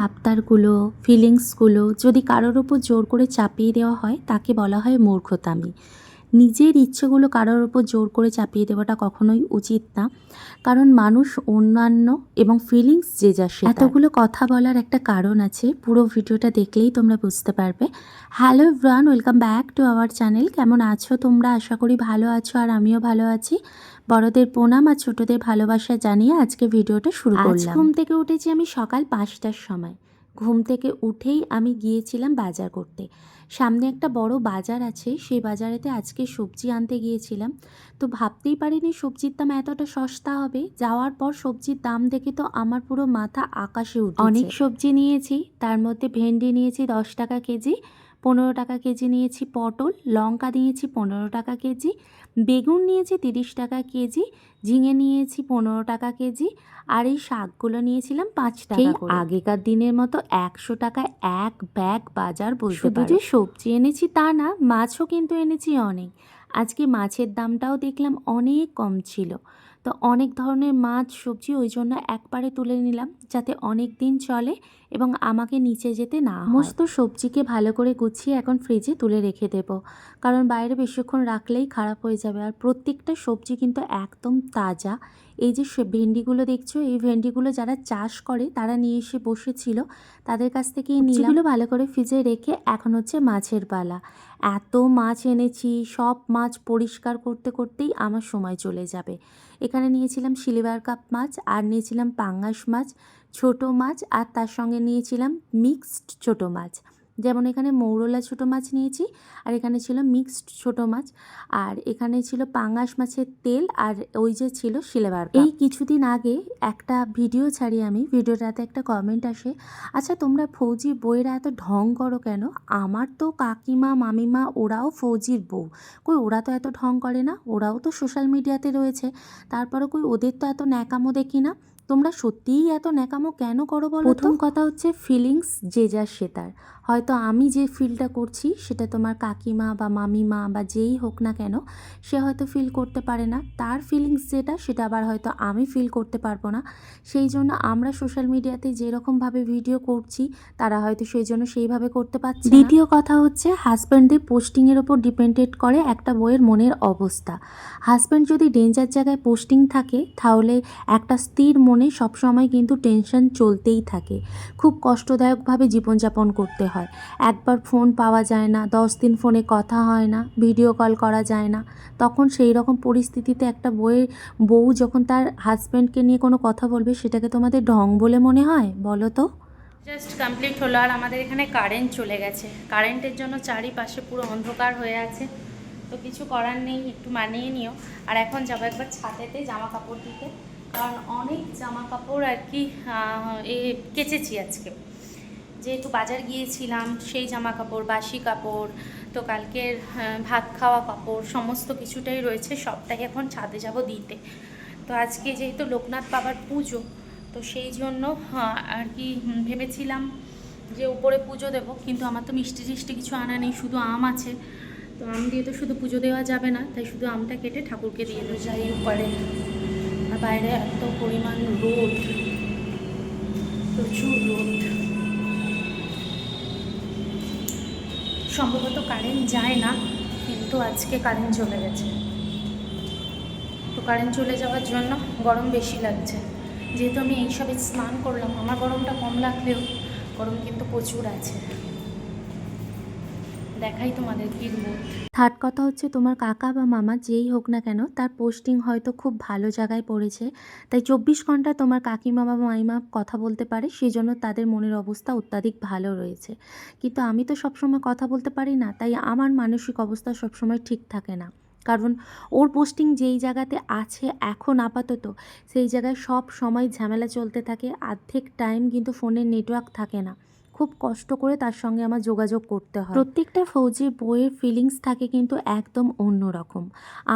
আবদারগুলো ফিলিংসগুলো যদি কারোর ওপর জোর করে চাপিয়ে দেওয়া হয় তাকে বলা হয় মূর্খতামি। নিজের ইচ্ছেগুলো কারোর ওপর জোর করে চাপিয়ে দেওয়াটা কখনোই উচিত না। কারণ মানুষ অন্যান্য এবং ফিলিংস যে যা সে এতগুলো কথা বলার একটা কারণ আছে পুরো ভিডিওটা দেখলেই তোমরা বুঝতে পারবে। Hello everyone welcome back to our channel কেমন আছো তোমরা? আশা করি ভালো আছো আর আমিও ভালো আছি। বড়দের প্রণাম আর ছোটদের ভালোবাসা জানিয়ে আজকে ভিডিওটা শুরু করলাম। ঘুম থেকে উঠেছি আমি সকাল পাঁচটার সময়। ঘুম থেকে উঠেই আমি গিয়েছিলাম বাজার করতে। সামনে একটা বড় বাজার আছে, সেই বাজারেতে আজকে সবজি আনতে গিয়েছিলাম। তো ভাবতেই পারিনি সবজির দাম এতটা সস্তা হবে। যাওয়ার পর সবজির দাম দেখে তো আমার পুরো মাথা আকাশে উঠে অনেক সবজি নিয়েছি, তার মধ্যে ভেন্ডি নিয়েছি দশ টাকা কেজি পনেরো টাকা কেজি নিয়েছি পটল লঙ্কা নিয়েছি পনেরো টাকা কেজি বেগুন নিয়েছি তিরিশ টাকা কেজি ঝিঙে নিয়েছি পনেরো টাকা কেজি আর এই শাকগুলো নিয়েছিলাম পাঁচ টাকা আগেকার দিনের মতো একশো টাকায় এক ব্যাগ বাজার শুধু যে সবজি এনেছি তা না মাছও কিন্তু এনেছি অনেক। আজকে মাছের দামটাও দেখলাম অনেক কম ছিল। তো অনেক ধরনের মাছ, সবজি ওই জন্য একবারে তুলে নিলাম যাতে অনেক দিন চলে এবং আমাকে নিচে যেতে না। সমস্ত সবজিকে ভালো করে গুছিয়ে এখন ফ্রিজে তুলে রেখে দেব কারণ বাইরে বেশিক্ষণ রাখলেই খারাপ হয়ে যাবে আর প্রত্যেকটা সবজি কিন্তু একদম তাজা এই যে সে- ভেন্ডিগুলো দেখছ এই ভেন্ডিগুলো যারা চাষ করে তারা নিয়ে এসে বসেছিল। তাদের কাছ থেকেই নিলামগুলো ভালো করে ফ্রিজে রেখে এখন হচ্ছে মাছের পালা। এত মাছ এনেছি সব মাছ পরিষ্কার করতে করতেই আমার সময় চলে যাবে। এখানে নিয়েছিলাম সিলভার কাপ মাছ আর নিয়েছিলাম পাঙ্গাস মাছ ছোট মাছ আর তার সঙ্গে নিয়েছিলাম মিক্সড ছোট মাছ। যেমন এখানে মৌরলা ছোট মাছ নিয়েছি, আর এখানে ছিল মিক্সড ছোট মাছ, আর এখানে ছিল পাঙাশ মাছের তেল, আর ওই যে ছিল সিলেবার এই কিছুদিন আগে একটা ভিডিও ছাড়ি আমি ভিডিওটাতে একটা কমেন্ট আসে আচ্ছা তোমরা ফৌজি বইয়েরা এত ঢং করো কেন? আমার তো কাকিমা, মামিমা, ওরাও ফৌজির বউ। কই ওরা তো এত ঢং করে না? ওরাও তো সোশ্যাল মিডিয়াতে রয়েছে। তারপরে কই ওদের তো এত ন্যাকামো দেখি না? তোমরা সত্যিই এত ন্যাকামো কেন করো বলো প্রথম কথা হচ্ছে ফিলিংস যে যার সে তার। হয়তো আমি যে ফিলটা করছি সেটা তোমার কাকিমা বা মামিমা বা যেই হোক না কেন সে হয়তো ফিল করতে পারে না। তার ফিলিংস যেটা সেটা আবার হয়তো আমি ফিল করতে পারব না। সেই জন্য আমরা সোশ্যাল মিডিয়াতে যেরকমভাবে ভিডিও করছি তারা হয়তো সেই জন্য সেইভাবে করতে পারছে দ্বিতীয় কথা হচ্ছে হাজব্যান্ডের পোস্টিংয়ের ওপর ডিপেন্ডেড করে একটা বইয়ের মনের অবস্থা। হাজব্যান্ড যদি ডেঞ্জার জায়গায় পোস্টিং থাকে তাহলে একটা স্থির মনে সবসময় কিন্তু টেনশন চলতেই থাকে। খুব কষ্টদায়কভাবে জীবনযাপন করতে হয়। একবার ফোন পাওয়া যায় না, দশ দিন ফোনে কথা হয় না ভিডিও কল করা যায় না। তখন সেই রকম পরিস্থিতিতে একটা বইয়ের, বউ যখন তার হাজব্যান্ডকে নিয়ে কোনো কথা বলবে, সেটাকে তোমাদের ঢং বলে মনে হয়? বলো তো। জাস্ট কমপ্লিট হলো। আর আমাদের এখানে কারেন্ট চলে গেছে। কারেন্টের জন্য চারিপাশে পুরো অন্ধকার হয়ে আছে। তো কিছু করার নেই, একটু মানিয়ে নিও। আর এখন যাব একবার ছাতেতে জামা কাপড় দিতে। কারণ অনেক জামা কাপড় আর কি এ কেচেছি আজকে। যেহেতু বাজার গিয়েছিলাম, সেই জামা কাপড় বাসি কাপড়, তো কালকের ভাত খাওয়া কাপড়, সমস্ত কিছুটাই রয়েছে, সবটাই এখন ছাদে যাব দিতে। তো আজকে যেহেতু লোকনাথ বাবার পুজো, তো সেই জন্য আর কি ভেবেছিলাম যে উপরে পুজো দেব, কিন্তু আমার তো মিষ্টি টিষ্টি কিছু আনা নেই, শুধু আম আছে। তো আম দিয়ে তো শুধু পুজো দেওয়া যাবে না, তাই শুধু আমটা কেটে ঠাকুরকে দিয়ে যাই উপরে বাইরে এত পরিমাণ রোদ, প্রচুর রোদ। সম্ভবত কারেন্ট যায় না, কিন্তু আজকে কারেন্ট চলে গেছে। তো কারেন্ট চলে যাওয়ার জন্য গরম বেশি লাগছে। যেহেতু আমি এইসবে স্নান করলাম, আমার গরমটা কম লাগলেও গরম কিন্তু প্রচুর আছে। দেখাই তোমাদের রোদ থার্ড কথা হচ্ছে তোমার কাকা বা মামা যেই হোক না কেন, তার পোস্টিং হয়তো খুব ভালো জায়গায় পড়েছে। তাই চব্বিশ ঘণ্টা তোমার কাকিমা বা মাইমা কথা বলতে পারে সেই জন্য তাদের মনের অবস্থা অত্যাধিক ভালো রয়েছে। কিন্তু আমি তো সবসময় কথা বলতে পারি না, তাই আমার মানসিক অবস্থা সবসময় ঠিক থাকে না। কারণ ওর পোস্টিং যেই জায়গাতে আছে এখন আপাতত, সেই জায়গায় সব সময় ঝামেলা চলতে থাকে অর্ধেক টাইম কিন্তু ফোনের নেটওয়ার্ক থাকে না। খুব কষ্ট করে তার সঙ্গে আমার যোগাযোগ করতে হয়। প্রত্যেকটা ফৌজির বইয়ের ফিলিংস থাকে কিন্তু একদম অন্য রকম।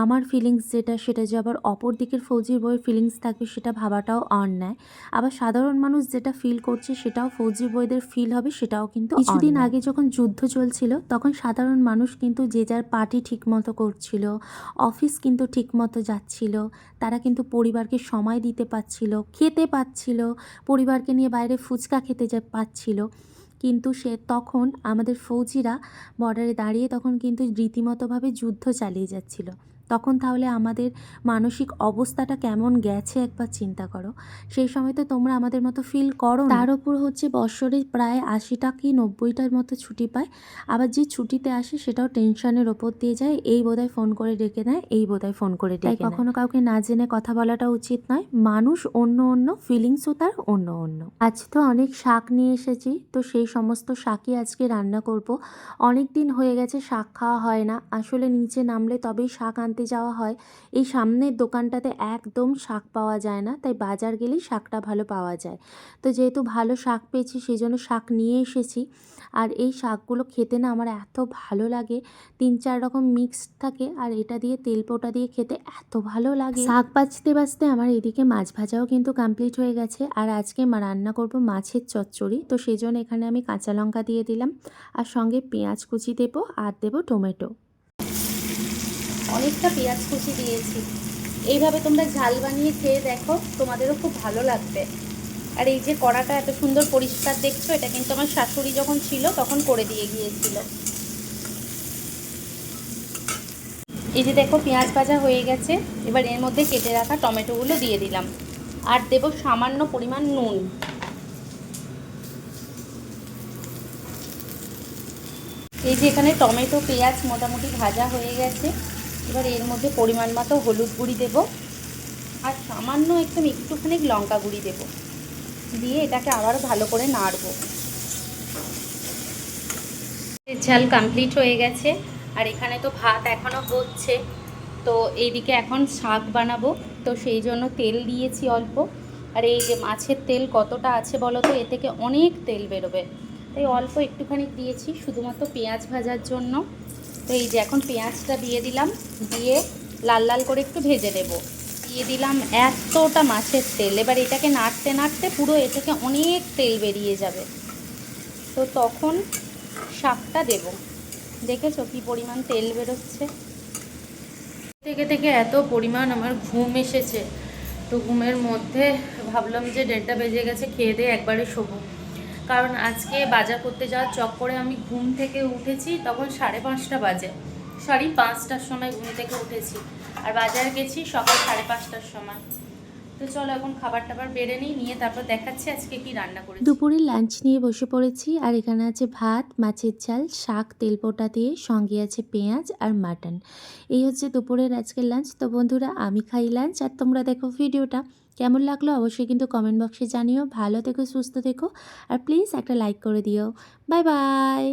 আমার ফিলিংস যেটা সেটা যে আবার অপর দিকের ফৌজির বইয়ের ফিলিংস থাকবে সেটা ভাবাটাও অন্যায়। আবার সাধারণ মানুষ যেটা ফিল করছে সেটাও ফৌজি বইদের ফিল হবে সেটাও কিন্তু কিছুদিন আগে যখন যুদ্ধ চলছিল তখন সাধারণ মানুষ কিন্তু যে যার পার্টি ঠিকমতো করছিল অফিস কিন্তু ঠিকমতো যাচ্ছিল তারা কিন্তু পরিবারকে সময় দিতে পারছিল খেতে পাচ্ছিল পরিবারকে নিয়ে বাইরে ফুচকা খেতে যা পাচ্ছিল কিন্তু সে তখন আমাদের ফৌজিরা বর্ডারে দাঁড়িয়ে তখন কিন্তু রীতিমতোভাবে যুদ্ধ চালিয়ে যাচ্ছিল। তখন তাহলে আমাদের মানসিক অবস্থাটা কেমন গেছে একবার চিন্তা করো। সেই সময় তো তোমরা আমাদের মতো ফিল করো তার উপর হচ্ছে বছরে প্রায় আশিটা কি নব্বইটার মতো ছুটি পায়। আবার যে ছুটিতে আসে সেটাও টেনশনের ওপর দিয়ে যায়। এই বোধহয় ফোন করে ডেকে নেয় এই বোধহয় ফোন করে ডেকে কখনো কাউকে না জেনে কথা বলাটা উচিত নয়। মানুষ অন্য অন্য ফিলিংসও তার অন্য অন্য। আজ তো অনেক শাক নিয়ে এসেছি তো সেই সমস্ত শাকই আজকে রান্না করব। অনেক দিন হয়ে গেছে শাক খাওয়া হয় না। আসলে নিচে নামলে তবেই শাক আনতে যাওয়া হয়, এই সামনের দোকানটাতে একদম শাক পাওয়া যায় না, তাই বাজার গেলেই শাকটা ভালো পাওয়া যায়। তো যেহেতু ভালো শাক পেয়েছি সেই জন্য শাক নিয়ে এসেছি। আর এই শাকগুলো খেতে না আমার এত ভালো লাগে, তিন চার রকম মিক্সড থাকে, আর এটা দিয়ে তেল পোটা দিয়ে খেতে এত ভালো লাগে। শাক বাজতে বাজতে আমার এদিকে মাছ ভাজাও কিন্তু কমপ্লিট হয়ে গেছে, আর আজকে মা রান্না করব মাছের চচ্চড়ি, তো সেই জন্য এখানে আমি কাঁচা লঙ্কা দিয়ে দিলাম, আর সঙ্গে পেঁয়াজ কুচি দেবো, আর দেবো টমেটো। অনেকটা পেঁয়াজ কুচি দিয়েছি। এইভাবে তোমরা ঝাল বানিয়ে খেয়ে দেখো, তোমাদেরও খুব ভালো লাগবে। আর এই যে কড়াটা এত সুন্দর পরিষ্কার দেখছ, এটা কিন্তু আমার শাশুড়ি যখন ছিল তখন করে দিয়ে গিয়েছিল। এই যে দেখো পেঁয়াজ ভাজা হয়ে গেছে, এবার এর মধ্যে কেটে রাখা টমেটোগুলো দিয়ে দিলাম। আর দেব সামান্য পরিমাণ নুন। এই যে এখানে টমেটো পেঁয়াজ মোটামুটি ভাজা হয়ে গেছে। এবার এর মধ্যে পরিমাণ মতো হলুদ গুঁড়ি দেব। আর সামান্য একদম একটুখানি লঙ্কা গুঁড়ি দেব। দিয়ে এটাকে আবার ভালো করে নাড়বো। ঝাল কমপ্লিট হয়ে গেছে। আর এখানে তো ভাত এখনও হচ্ছে। তো এইদিকে এখন শাক বানাবো। তো সেই জন্য তেল দিয়েছি অল্প। আর এই যে মাছের তেল কতটা আছে বলো তো? এ থেকে অনেক তেল বেরোবে। তাই অল্প একটুখানি দিয়েছি। শুধুমাত্র পেঁয়াজ ভাজার জন্য। তো এই যে এখন পেঁয়াজটা দিয়ে দিলাম, দিয়ে লাল লাল করে একটু ভেজে নেব। দিয়ে দিলাম এতটা মাছের তেল। এবার এটাকে নাড়তে নাড়তে পুরো এ থেকে অনেক তেল বেরিয়ে যাবে। তো তখন শাকটা দেব। দেখেছ কি পরিমাণ তেল বেরোচ্ছে? থেকে থেকে এত পরিমাণ আমার ঘুম এসেছে। তো ঘুমের মধ্যে ভাবলাম যে দেড়টা বেজে গেছে, খেয়ে দিয়ে একবারে শোবো। কারণ আজকে বাজার করতে যাওয়ার চক্করে আমি ঘুম থেকে উঠেছি তখন সাড়ে পাঁচটা বাজে। সরি পাঁচটার সময় ঘুম থেকে উঠেছি। আর বাজার গেছি সকাল সাড়ে পাঁচটার সময়। তো চলো এখন খাবার টাবার বেড়ে নিই, নিয়ে তারপর দেখাচ্ছি আজকে কি রান্না করেছি। দুপুরে লাঞ্চ নিয়ে বসে পড়েছি, আর এখানে আছে ভাত, মাছের ঝাল, শাক তেলপোটা দিয়ে, সঙ্গে আছে পেঁয়াজ আর মাটন। এই হচ্ছে দুপুরের আজকের লাঞ্চ তো বন্ধুরা, আমি খাই লাঞ্চ আর তোমরা দেখো ভিডিওটা। কেমন লাগল অবশ্যই কিন্তু কমেন্ট বক্সে জানিও। ভালো থেকো, সুস্থ থেকো, আর প্লিজ একটা লাইক করে দিও। Bye bye